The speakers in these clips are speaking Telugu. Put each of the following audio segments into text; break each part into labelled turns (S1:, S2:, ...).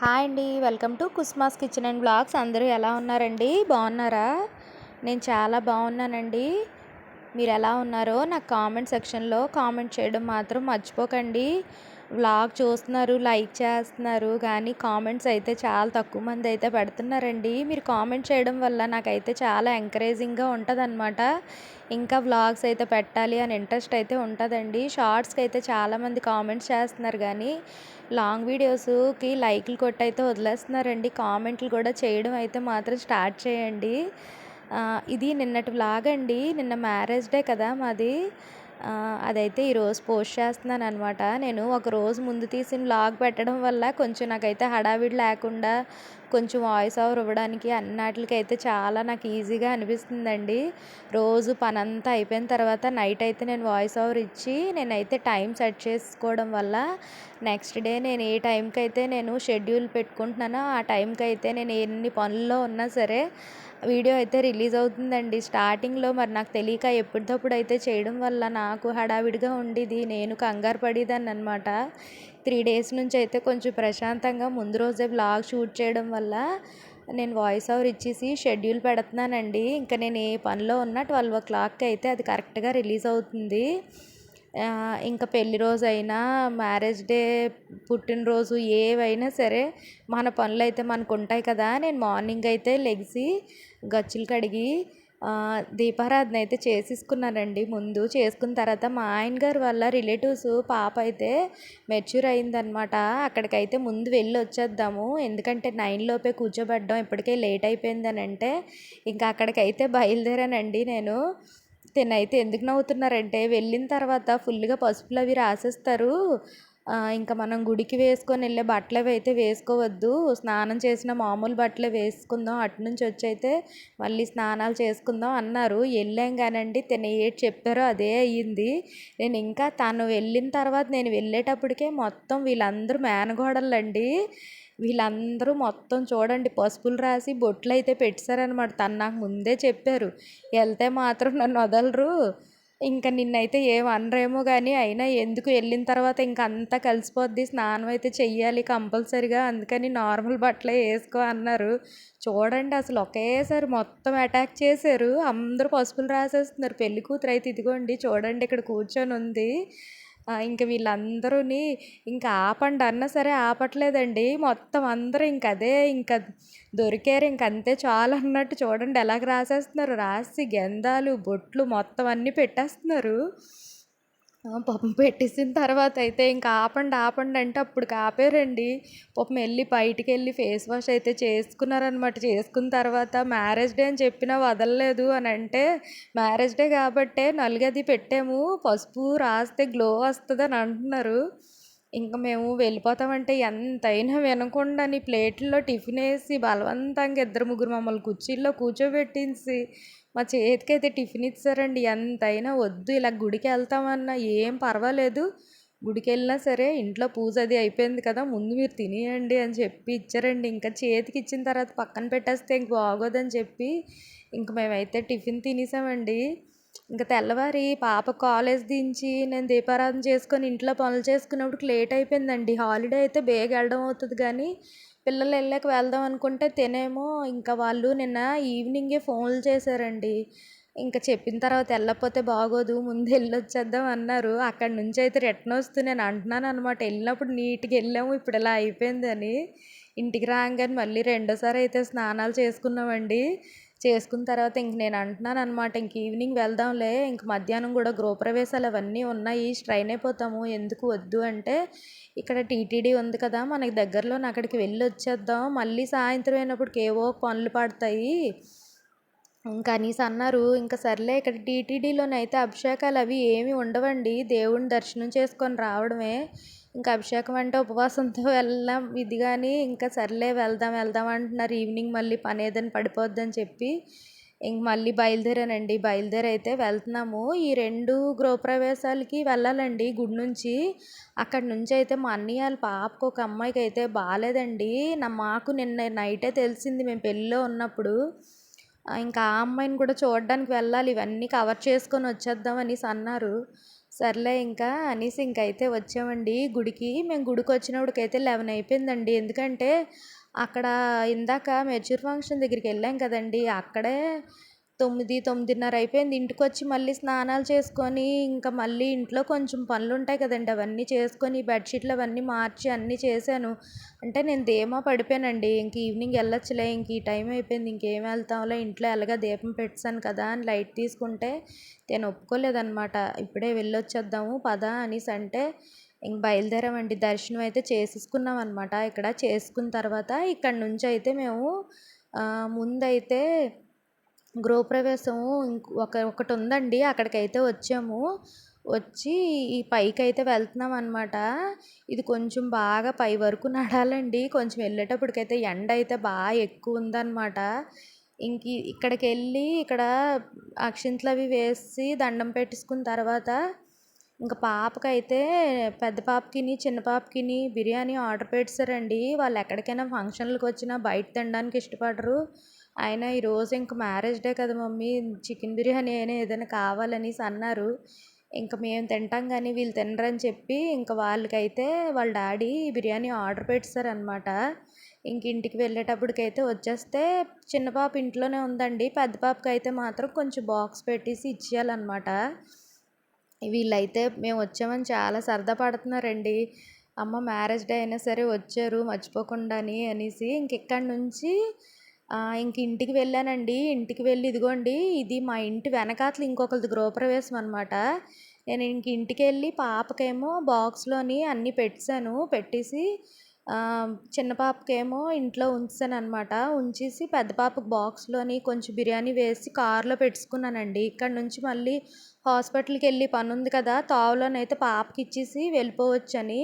S1: హాయ్ అండి. Welcome to Kusma's kitchen and blogs. అందరూ ఎలా ఉన్నారండి? బాగున్నారా? నేను చాలా బాగున్నానండి. మీరు ఎలా ఉన్నారో నాకు కామెంట్ సెక్షన్లో కామెంట్ చేయడం మాత్రం మర్చిపోకండి. వ్లాగ్ చూస్తున్నారు లైక్ చేస్తున్నారు కానీ కామెంట్స్ అయితే చాలా తక్కువ మంది అయితే పెడుతున్నారండి. మీరు కామెంట్ చేయడం వల్ల నాకైతే చాలా ఎంకరేజింగ్గా ఉంటుంది ఇంకా వ్లాగ్స్ అయితే పెట్టాలి అని ఇంట్రెస్ట్ అయితే ఉంటుందండి. షార్ట్స్కి అయితే చాలామంది కామెంట్స్ చేస్తున్నారు కానీ లాంగ్ వీడియోస్కి లైక్లు కొట్టి అయితే వదిలేస్తున్నారండి. కామెంట్లు కూడా చేయడం అయితే మాత్రం స్టార్ట్ చేయండి. ఇది నిన్నటి వ్లాగ్ అండి. నిన్న మ్యారేజ్ డే కదా మాది. అదైతే ఈరోజు పోస్ట్ చేస్తున్నాను అనమాట నేను ఒక రోజు ముందు తీసిన లాగ్ పెట్టడం వల్ల కొంచెం నాకైతే హడావిడి లేకుండా కొంచెం వాయిస్ ఓవర్ ఇవ్వడానికి అన్నిటికి అయితే చాలా నాకు ఈజీగా అనిపిస్తుందండి. రోజు పని అంతా అయిపోయిన తర్వాత నైట్ అయితే నేను వాయిస్ ఓవర్ ఇచ్చి నేనైతే టైం సెట్ చేసుకోవడం వల్ల నెక్స్ట్ డే నేను ఏ టైంకి అయితే నేను షెడ్యూల్ పెట్టుకుంటున్నానో ఆ టైంకి అయితే నేను ఎన్ని పనుల్లో ఉన్నా సరే వీడియో అయితే రిలీజ్ అవుతుందండి. స్టార్టింగ్లో మరి నాకు తెలియక ఎప్పటికప్పుడు అయితే చేయడం వల్ల నాకు హడావిడిగా ఉండేది నేను కంగారు పడేదాన్ని అనమాట త్రీ డేస్ నుంచి అయితే కొంచెం ప్రశాంతంగా ముందు రోజే బ్లాగ్ షూట్ చేయడం వల్ల నేను వాయిస్ ఓవర్ ఇచ్చేసి షెడ్యూల్ పెడుతున్నానండి. ఇంకా నేను ఏ పనిలో ఉన్నా ట్వెల్వ్ ఓ క్లాక్కి అయితే అది కరెక్ట్గా రిలీజ్ అవుతుంది. ఇంకా పెళ్ళి రోజు అయినా మ్యారేజ్ డే పుట్టినరోజు ఏవైనా సరే మన పనులు అయితే మనకు ఉంటాయి కదా నేను మార్నింగ్ అయితే లెగిసి గచ్చులు కడిగి దీపారాధన అయితే చేసేసుకున్నానండి. ముందు చేసుకున్న తర్వాత మా ఆయన గారు వల్ల రిలేటివ్స్ పాప అయితే మెచ్యూర్ అయిందనమాట అక్కడికైతే ముందు వెళ్ళి వచ్చేద్దాము ఎందుకంటే నైన్ లోపే కూర్చోబెట్టడం ఇప్పటికే లేట్ అయిపోయిందని అంటే ఇంకా అక్కడికైతే బయలుదేరానండి నేను. తినైతే ఎందుకు నవ్వుతున్నారంటే వెళ్ళిన తర్వాత ఫుల్గా పసుపులు అవి రాసేస్తారు. ఇంకా మనం గుడికి వేసుకొని వెళ్ళే బట్టలు అవి అయితే వేసుకోవద్దు. స్నానం చేసిన మామూలు బట్టలు వేసుకుందాం అటు నుంచి వచ్చి అయితే మళ్ళీ స్నానాలు చేసుకుందాం అన్నారు. వెళ్ళాం కానండి తిన ఏటి చెప్పారో అదే అయ్యింది. నేను ఇంకా తను వెళ్ళిన తర్వాత నేను వెళ్ళేటప్పటికే మొత్తం వీళ్ళందరూ మేనగోడలండి. వీళ్ళందరూ మొత్తం చూడండి పసుపులు రాసి బొట్లు అయితే పెట్టారనమాట తను నాకు ముందే చెప్పారు వెళ్తే మాత్రం నన్ను వదలరు. ఇంకా నిన్నైతే ఏం అనరేమో కానీ అయినా ఎందుకు వెళ్ళిన తర్వాత ఇంక అంతా కలిసిపోద్ది. స్నానం అయితే చెయ్యాలి కంపల్సరిగా అందుకని నార్మల్ బట్టలే వేసుకో అన్నారు. చూడండి అసలు ఒకేసారి మొత్తం అటాక్ చేశారు. అందరూ పసుపులు రాసేస్తున్నారు. పెళ్ళి కూతురు అయితే ఇదిగోండి చూడండి ఇక్కడ కూర్చొని ఉంది ఇంక వీళ్ళందరూని ఇంకా ఆపండి అన్నా సరే ఆపట్లేదండి. మొత్తం అందరూ ఇంక అదే ఇంకా దొరికారు. ఇంక అంతే చాలు అన్నట్టు చూడండి ఎలాగ రాసేస్తున్నారు. రాసి గెందాలు బొట్లు మొత్తం అన్నీ పెట్టేస్తున్నారు. పాపం పెట్టేసిన తర్వాత అయితే ఇంకా ఆపండి ఆపండి అంటే అప్పుడు ఆపారండి. పాపం వెళ్ళి బయటికి వెళ్ళి ఫేస్ వాష్ అయితే చేసుకున్నారనమాట చేసుకున్న తర్వాత మ్యారేజ్ డే అని చెప్పినా వదలలేదు అని అంటే మ్యారేజ్ డే కాబట్టే నలుగది పెట్టాము పసుపు రాస్తే గ్లో వస్తుంది అని అంటున్నారు. ఇంకా మేము వెళ్ళిపోతామంటే ఎంతైనా వినకుండా నీ ప్లేట్లో టిఫిన్ వేసి బలవంతంగా ఇద్దరు ముగ్గురు మమ్మల్ని కుర్చీల్లో కూర్చోబెట్టించి మా చేతికైతే టిఫిన్ ఇచ్చారండి. ఎంతైనా వద్దు ఇలా గుడికి వెళ్తామన్నా ఏం పర్వాలేదు. గుడికి వెళ్ళినా సరే ఇంట్లో పూజ అది అయిపోయింది కదా ముందు మీరు తినేయండి అని చెప్పి ఇచ్చారండి. ఇంకా చేతికి ఇచ్చిన తర్వాత పక్కన పెట్టేస్తే ఇంక బాగోదని చెప్పి ఇంక మేమైతే టిఫిన్ తినేసామండి. ఇంకా తెల్లవారి పాప కాలేజ్ దించి నేను దీపారాధన చేసుకొని ఇంట్లో పనులు చేసుకున్నప్పుడు లేట్ అయిపోయిందండి. హాలిడే అయితే బేగ వెళ్ళడం అవుతుంది కానీ పిల్లలు వెళ్ళాక వెళ్దాం అనుకుంటే తినేమో. ఇంకా వాళ్ళు నిన్న ఈవినింగే ఫోన్లు చేశారండి. ఇంకా చెప్పిన తర్వాత వెళ్ళకపోతే బాగోదు ముందు వెళ్ళొచ్చేద్దాం అన్నారు. అక్కడి నుంచి అయితే రిటర్న్ వస్తూ నేను అంటున్నాను అనమాట వెళ్ళినప్పుడు నీట్గా వెళ్ళాము ఇప్పుడు ఇలా అయిపోయిందని. ఇంటికి రాగానే మళ్ళీ రెండోసారి అయితే స్నానాలు చేసుకున్నామండి. చేసుకున్న తర్వాత ఇంక నేను అంటున్నాను అనమాట ఇంక ఈవినింగ్ వెళ్దాంలే ఇంక మధ్యాహ్నం కూడా గృహప్రవేశాలు అవన్నీ ఉన్నాయి స్ట్రైన్ అయిపోతాము ఎందుకు వద్దు అంటే ఇక్కడ టీటీడీ ఉంది కదా మనకి దగ్గరలో అక్కడికి వెళ్ళి వచ్చేద్దాం మళ్ళీ సాయంత్రం అయినప్పటికి ఏవో పనులు పడతాయి ఇంకా అనేసి అన్నారు. ఇంకా సర్లే ఇక్కడ టీటీడీలోనైతే అభిషేకాలు అవి ఏమి ఉండవండి. దేవుడిని దర్శనం చేసుకొని రావడమే. ఇంకా అభిషేకం అంటే ఉపవాసంతో వెళ్ళాం ఇది కానీ ఇంకా సర్లే వెళ్దాం వెళ్దాం అంటున్నారు. ఈవినింగ్ మళ్ళీ పని ఏదైనా పడిపోద్దని చెప్పి. ఇంక మళ్ళీ బయలుదేరానండి. బయలుదేరి అయితే వెళ్తున్నాము. ఈ రెండు గృహప్రవేశాలకి వెళ్ళాలండి గుడి నుంచి. అక్కడ నుంచి అయితే మా అన్నయ్య వాళ్ళ పాపకు ఒక అమ్మాయికి అయితే బాగాలేదండి నా మాకు నిన్న నైటే తెలిసింది మేము పెళ్ళిలో ఉన్నప్పుడు. ఇంకా ఆ అమ్మాయిని కూడా చూడడానికి వెళ్ళాలి ఇవన్నీ కవర్ చేసుకొని వచ్చేద్దాం అనేసి అన్నారు. సర్లే ఇంకా అనేసి ఇంకైతే వచ్చామండి. గుడికి మేము గుడికి వచ్చినప్పటికైతే లెవెన్ అయిపోయిందండి. ఎందుకంటే అక్కడ ఇందాక మెచ్యూర్ ఫంక్షన్ దగ్గరికి వెళ్ళాం కదండి. అక్కడే తొమ్మిది తొమ్మిదిన్నర అయిపోయింది. ఇంటికి వచ్చి మళ్ళీ స్నానాలు చేసుకొని ఇంకా మళ్ళీ ఇంట్లో కొంచెం పనులు ఉంటాయి కదండి. అవన్నీ చేసుకొని బెడ్షీట్లు అవన్నీ మార్చి అన్నీ చేశాను. అంటే నేను ధీమా పడిపోయానండి. ఇంక ఈవినింగ్ వెళ్ళొచ్చులే. ఇంక ఈ టైం అయిపోయింది. ఇంకేం వెళ్తాంలే. ఇంట్లో ఎలాగా దీపం పెట్టాను కదా అని లైట్ తీసుకుంటే నేను ఒప్పుకోలేదన్నమాట. ఇప్పుడే వెళ్ళొచ్చేద్దాము పదా అనేసి అంటే ఇంక బయలుదేరామండి. దర్శనం అయితే చేసేసుకున్నాం అనమాట ఇక్కడ చేసుకున్న తర్వాత ఇక్కడ నుంచి అయితే మేము ముందైతే గృహప్రవేశం ఒక ఒకటి ఉందండి అక్కడికైతే వచ్చాము. వచ్చి ఈ పైకి అయితే వెళ్తున్నాం అనమాట ఇది కొంచెం బాగా పై వరకు నడాలండి. కొంచెం వెళ్ళేటప్పటికైతే ఎండ అయితే బాగా ఎక్కువ ఉందన్నమాట ఇంక ఇక్కడికి వెళ్ళి ఇక్కడ అక్షింతలు అవి వేసి దండం పెట్టేసుకున్న తర్వాత ఇంకా పాపకైతే పెద్ద పాపకిని చిన్న పాపకిని బిర్యానీ ఆర్డర్ పెట్టారండి వాళ్ళు ఎక్కడికైనా ఫంక్షన్లకు వచ్చినా బయట తినడానికి ఇష్టపడరు. అయినా ఈరోజు ఇంక మ్యారేజ్ డే కదా మమ్మీ చికెన్ బిర్యానీ అయినా ఏదైనా కావాలనేసి అన్నారు. ఇంకా మేము తింటాం కానీ వీళ్ళు తినరని చెప్పి ఇంకా వాళ్ళకైతే వాళ్ళ డాడీ బిర్యానీ ఆర్డర్ పెట్టారనమాట ఇంక ఇంటికి వెళ్ళేటప్పటికైతే వచ్చేస్తే చిన్న పాప ఇంట్లోనే ఉందండి. పెద్ద పాపకి అయితే మాత్రం కొంచెం బాక్స్ పెట్టేసి ఇచ్చేయాలన్నమాట. వీళ్ళైతే మేము వచ్చామని చాలా సరదా పడుతున్నారండి. అమ్మ మ్యారేజ్ డే అయినా సరే వచ్చారు మర్చిపోకుండా అని అనేసి ఇంక ఇక్కడి నుంచి ఇంక ఇంటికి వెళ్ళానండి. ఇంటికి వెళ్ళి ఇదిగోండి ఇది మా ఇంటి వెనకాతల ఇంకొకరిది గృహప్రవేశం అనమాట నేను ఇంక ఇంటికి వెళ్ళి పాపకేమో బాక్స్లోని అన్నీ పెట్టాను. పెట్టేసి చిన్న పాపకేమో ఇంట్లో ఉంచాను అనమాట ఉంచేసి పెద్ద పాపకు బాక్స్లోని కొంచెం బిర్యానీ వేసి కార్లో పెట్టుకున్నానండి. ఇక్కడ నుంచి మళ్ళీ హాస్పిటల్కి వెళ్ళి పని ఉంది కదా తావులోనైతే పాపకి ఇచ్చేసి వెళ్ళిపోవచ్చని.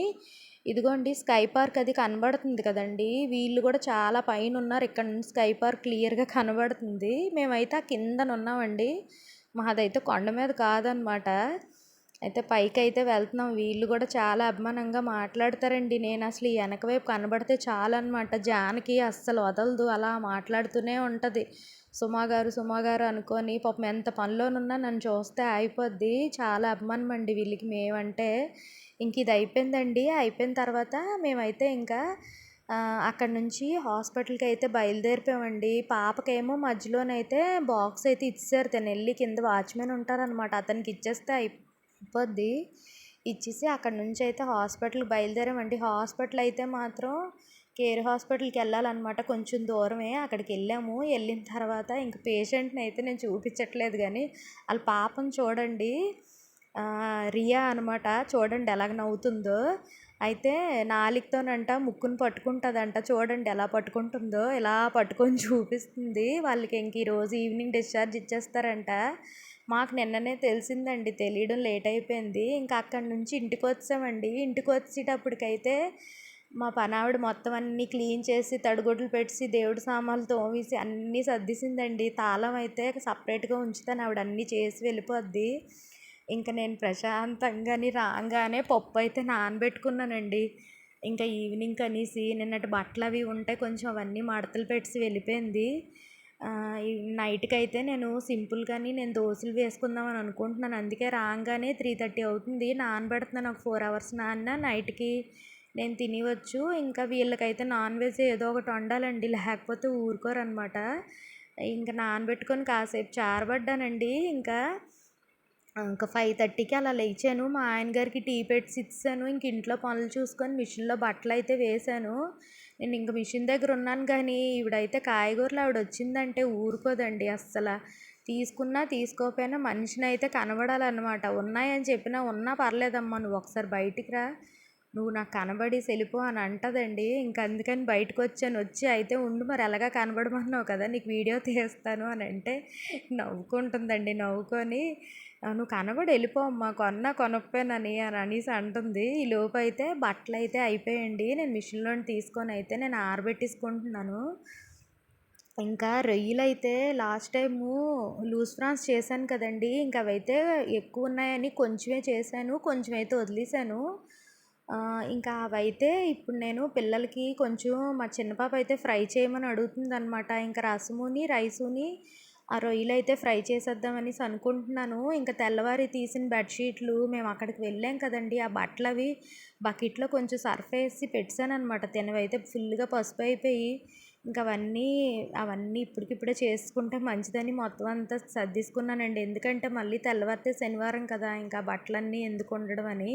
S1: ఇదిగోండి స్కై పార్క్ అది కనబడుతుంది కదండి. వీళ్ళు కూడా చాలా పైన ఉన్నారు ఇక్కడ నుంచి స్కై పార్క్ క్లియర్గా కనబడుతుంది. మేమైతే ఆ కిందన ఉన్నామండి. మాదైతే కొండ మీద కాదనమాట. అయితే పైకి అయితే వెళ్తున్నాం. వీళ్ళు కూడా చాలా అభిమానంగా మాట్లాడతారండి. నేను అసలు ఈ వెనక వైపు కనబడితే చాలన్నమాట అనమాట జానకి అస్సలు వదలదు. అలా మాట్లాడుతూనే ఉంటుంది. సుమా గారు సుమా గారు అనుకొని పాపం ఎంత పనిలోనున్నా నన్ను చూస్తే అయిపోద్ది చాలా అభిమానం అండి వీళ్ళకి మేమంటే. ఇంక ఇది అయిపోయిందండి. అయిపోయిన తర్వాత మేమైతే ఇంకా అక్కడ నుంచి హాస్పిటల్కి అయితే బయలుదేరిపోయామండి. పాపకేమో మధ్యలోనైతే బాక్స్ అయితే ఇచ్చేసారు తను వెళ్ళి కింద వాచ్మెన్ ఉంటారనమాట అతనికి ఇచ్చేస్తే అయిపోద్ది. ఇచ్చేసి అక్కడ నుంచి అయితే హాస్పిటల్కి బయలుదేరామండి. హాస్పిటల్ అయితే మాత్రం కేర్ హాస్పిటల్కి వెళ్ళాలన్నమాట. కొంచెం దూరమే అక్కడికి వెళ్ళాము. వెళ్ళిన తర్వాత ఇంక పేషెంట్ని అయితే నేను చూపించట్లేదు కానీ వాళ్ళ పాపం చూడండి. రియా అనమాట చూడండి ఎలాగ నవ్వుతుందో. అయితే నాలుకతోనంట ముక్కును పట్టుకుంటుందంట. చూడండి ఎలా పట్టుకుంటుందో. ఇలా పట్టుకొని చూపిస్తుంది. వాళ్ళకి ఇంక ఈరోజు ఈవినింగ్ డిశ్చార్జ్ ఇచ్చేస్తారంట. మాకు నిన్ననే తెలిసిందండి. తెలియడం లేట్ అయిపోయింది. ఇంకా అక్కడి నుంచి ఇంటికి వచ్చామండి. ఇంటికి వచ్చేటప్పటికైతే మా పనావిడ మొత్తం అన్నీ క్లీన్ చేసి తడిగుడ్లు పెట్టి దేవుడి సామాన్లు తోమేసి అన్నీ సర్దిసిందండి. తాళం అయితే సపరేట్గా ఉంచుతాను. ఆవిడ అన్నీ చేసి వెళ్ళిపోద్ది. ఇంకా నేను ప్రశాంతంగాని రాగానే పప్పు అయితే నానబెట్టుకున్నానండి. ఇంకా ఈవినింగ్ అనేసి నిన్నటి బట్టలు అవి ఉంటే కొంచెం అవన్నీ మడతలు పెట్టి వెళ్ళిపోయింది. నైట్కి అయితే నేను సింపుల్గాని నేను దోశలు వేసుకుందామని అనుకుంటున్నాను. అందుకే రాగానే త్రీ థర్టీ అవుతుంది. నానబెడుతున్నాను ఒక ఫోర్ అవర్స్ నాన్న నైట్కి నేను తినవచ్చు. ఇంకా వీళ్ళకైతే నాన్ వెజ్ ఏదో ఒకటి వండాలండి. లేకపోతే ఊరుకోరనమాట. ఇంకా నానబెట్టుకొని కాసేపు చారబడ్డానండి. ఇంకా ఇంకా ఫైవ్ థర్టీకి అలా లేచాను. మా ఆయన గారికి టీ పెట్టి ఇచ్చాను. ఇంక ఇంట్లో పనులు చూసుకొని మిషన్లో బట్టలు అయితే వేసాను నేను ఇంక మిషన్ దగ్గర ఉన్నాను కానీ ఈవిడైతే కాయగూరలు ఆవిడ వచ్చిందంటే ఊరుకోదండి అస్సలు. తీసుకున్నా తీసుకోకపోయినా మనిషిని అయితే కనబడాలన్నమాట. ఉన్నాయని చెప్పినా ఉన్నా పర్లేదమ్మా నువ్వు ఒకసారి బయటికి రా. నువ్వు నాకు కనబడి సెలిపో అని అంటదండి. ఇంక అందుకని బయటకు వచ్చాను. వచ్చి అయితే ఉండు మరి ఎలాగా కనబడమన్నావు కదా నీకు వీడియో తీస్తాను అని అంటే నవ్వుకుంటుందండి నవ్వుకొని. నువ్వు కనబడి వెళ్ళిపోమ్మా కొన్నా కొనకపోయినని అని అనేసి అంటుంది. ఈ లోపు అయితే బట్టలు అయితే అయిపోయండి. నేను మిషన్లో తీసుకొని అయితే నేను ఆరబెట్టేసుకుంటున్నాను. ఇంకా రొయ్యలు అయితే లాస్ట్ టైము లూజ్ ఫ్రాన్స్ చేశాను కదండి. ఇంకా అవైతే ఎక్కువ ఉన్నాయని కొంచెమే చేశాను కొంచెం అయితే వదిలేసాను ఇంకా అవైతే ఇప్పుడు నేను పిల్లలకి కొంచెం మా చిన్న పాప అయితే ఫ్రై చేయమని అడుగుతుంది అనమాట ఇంకా రసముని రైసుని ఆ రొయ్యలు అయితే ఫ్రై చేసేద్దామని అనుకుంటున్నాను. ఇంకా తెల్లవారి తీసిన బెడ్షీట్లు మేము అక్కడికి వెళ్ళాం కదండి. ఆ బట్టలు అవి బకెట్లో కొంచెం సర్ఫ్ వేసి పెట్టాను అనమాట తినవైతే ఫుల్గా పసుపు అయిపోయి ఇంకా అవన్నీ అవన్నీ ఇప్పటికిప్పుడే చేసుకుంటే మంచిదని మొత్తం అంతా సర్దిసుకున్నానండి. ఎందుకంటే మళ్ళీ తెల్లవారితే శనివారం కదా ఇంకా బట్టలన్నీ ఎందుకు ఉండడం అని.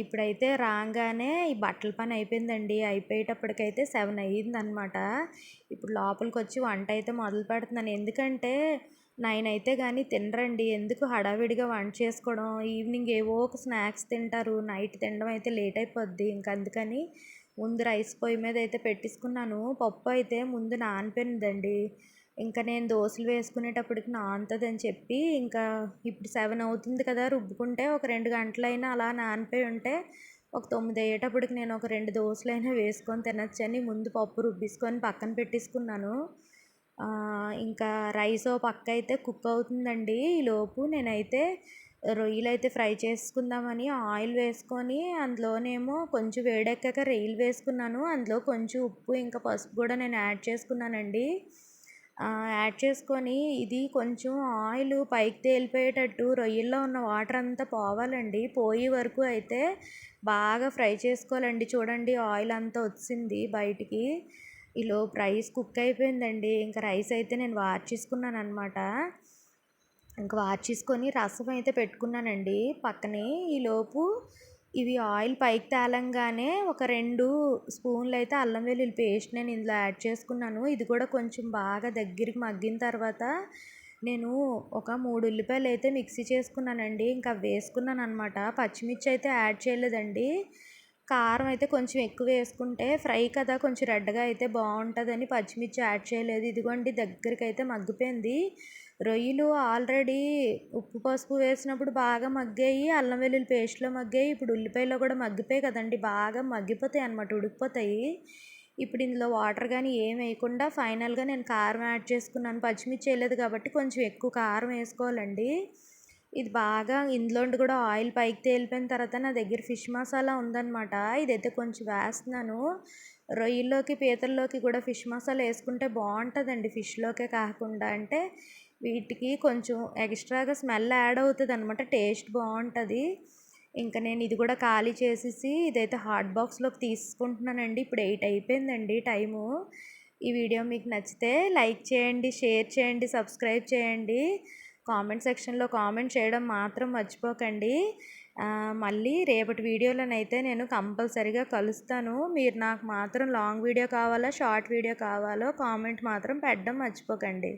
S1: ఇప్పుడైతే రాగానే ఈ బట్టల పని అయిపోయిందండి. అయిపోయేటప్పటికైతే సెవెన్ అయ్యింది అనమాట ఇప్పుడు లోపలికి వచ్చి వంట అయితే మొదలు పెడుతున్నాను. ఎందుకంటే నైన్ అయితే కానీ తినరండి. ఎందుకు హడావిడిగా వంట చేసుకోవడం? ఈవినింగ్ ఏవో ఒక స్నాక్స్ తింటారు. నైట్ తినడం అయితే లేట్ అయిపోద్ది. ఇంకా అందుకని ముందు రైస్ పొయ్యి మీద అయితే పెట్టేసుకున్నాను పప్పు అయితే ముందు నానిపోయిందండి ఇంకా నేను దోశలు వేసుకునేటప్పటికి నానుతుంది అని చెప్పి ఇంకా ఇప్పుడు సెవెన్ అవుతుంది కదా రుబ్బుకుంటే ఒక రెండు గంటలైనా అలా నానిపోయి ఉంటే ఒక తొమ్మిది అయ్యేటప్పటికి నేను ఒక రెండు దోశలైనా వేసుకొని తినొచ్చని ముందు పప్పు రుబ్బిసుకొని పక్కన పెట్టేసుకున్నాను. ఇంకా రైస్ పక్క అయితే కుక్ అవుతుందండి. ఈలోపు నేనైతే రొయ్యలు అయితే ఫ్రై చేసుకుందామని ఆయిల్ వేసుకొని అందులోనేమో కొంచెం వేడెక్కాక రొయ్యలు వేసుకున్నాను. అందులో కొంచెం ఉప్పు ఇంకా పసుపు కూడా నేను యాడ్ చేసుకున్నానండి. యాడ్ చేసుకొని ఇది కొంచెం ఆయిల్ పైకి తేలిపోయేటట్టు రొయ్యల్లో ఉన్న వాటర్ అంతా పోవాలండి. పోయే వరకు అయితే బాగా ఫ్రై చేసుకోవాలండి. చూడండి ఆయిల్ అంతా వచ్చింది బయటికి. ఈలోపు రైస్ కుక్ అయిపోయిందండి. ఇంకా రైస్ అయితే నేను వార్చేసుకున్నాను అనమాట ఇంకా వార్చేసుకొని రసం అయితే పెట్టుకున్నానండి. పక్కనే ఈలోపు ఇవి ఆయిల్ పైకి తేలంగానే ఒక రెండు స్పూన్లు అయితే అల్లం వెల్లుల్లి పేస్ట్ నేను ఇందులో యాడ్ చేసుకున్నాను. ఇది కూడా కొంచెం బాగా దగ్గరికి మగ్గిన తర్వాత నేను ఒక మూడు ఉల్లిపాయలు అయితే మిక్సీ చేసుకున్నానండి. ఇంకా వేసుకున్నాను అనమాట పచ్చిమిర్చి అయితే యాడ్ చేయలేదండి. కారం అయితే కొంచెం ఎక్కువ వేసుకుంటే ఫ్రై కదా కొంచెం రెడ్గా అయితే బాగుంటుందని పచ్చిమిర్చి యాడ్ చేయలేదు. ఇదిగోండి దగ్గరికి అయితే మగ్గిపోయింది. రొయ్యలు ఆల్రెడీ ఉప్పు పసుపు వేసినప్పుడు బాగా మగ్గాయి అల్లం వెల్లుల్లి పేస్ట్లో మగ్గాయి ఇప్పుడు ఉల్లిపాయలో కూడా మగ్గిపోయాయి కదండి బాగా మగ్గిపోతాయి అనమాట ఉడికిపోతాయి. ఇప్పుడు ఇందులో వాటర్ కానీ ఏం వేయకుండా ఫైనల్గా నేను కారం యాడ్ చేసుకున్నాను పచ్చిమిర్చి వేయలేదు కాబట్టి కొంచెం ఎక్కువ కారం వేసుకోవాలండి. ఇది బాగా ఇందులో కూడా ఆయిల్ పైకి తేలిపోయిన తర్వాత నా దగ్గర ఫిష్ మసాలా ఉందన్నమాట ఇదైతే కొంచెం వేస్తున్నాను. రొయ్యల్లోకి పీతల్లోకి కూడా ఫిష్ మసాలా వేసుకుంటే బాగుంటుందండి ఫిష్లోకే కాకుండా. అంటే వీటికి కొంచెం ఎక్స్ట్రాగా స్మెల్ యాడ్ అవుతుంది అనమాట టేస్ట్ బాగుంటుంది ఇంకా నేను ఇది కూడా ఖాళీ చేసేసి ఇదైతే హాట్ బాక్స్లోకి తీసుకుంటున్నానండి. ఇప్పుడు ఎయిట్ అయిపోయిందండి టైము. ఈ వీడియో మీకు నచ్చితే లైక్ చేయండి షేర్ చేయండి సబ్స్క్రైబ్ చేయండి. కామెంట్ సెక్షన్లో కామెంట్ చేయడం మాత్రం మర్చిపోకండి. మళ్ళీ రేపటి వీడియోలోనైతే నేను కంపల్సరీగా కలుస్తాను. మీరు నాకు మాత్రం లాంగ్ వీడియో కావాలా షార్ట్ వీడియో కావాలో కామెంట్ మాత్రం పెట్టడం మర్చిపోకండి.